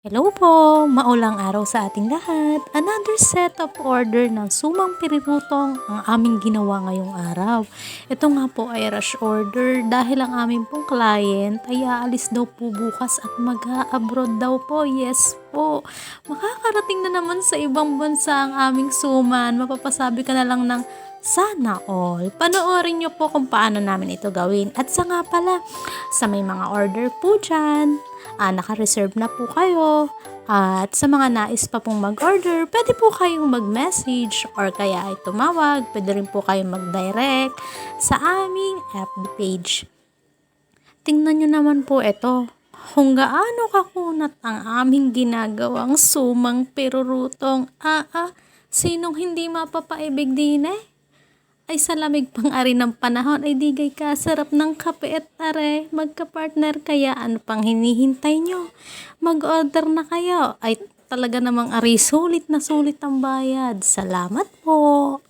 Hello po! Maulang araw sa ating lahat. Another set of order ng sumang pirirutong ang aming ginawa ngayong araw. Ito nga po ay rush order dahil ang aming pong client ay aalis daw po bukas at mag-abroad daw po. Yes po. Makakarating na naman sa ibang bansa ang aming suman. Mapapasabi ka na lang ng sana all. Panoorin nyo po kung paano namin ito gawin. At sa nga pala, sa may mga order po dyan, ah, naka-reserve na po kayo. At sa mga nais pa pong mag-order, pwede po kayong mag-message or kaya ay tumawag. Pwede rin po kayong mag-direct sa aming FB page. Tingnan nyo naman po ito. Kung gaano kakunat ang aming ginagawang sumang pirurutong. Ah, ah, sinong hindi mapapaibig din eh? ay sa lamig pang ari ng panahon ay digay ka sarap ng kape at are magka-partner kaya ano pang hinihintay nyo mag-order na kayo ay talaga namang ari sulit na sulit ang bayad salamat po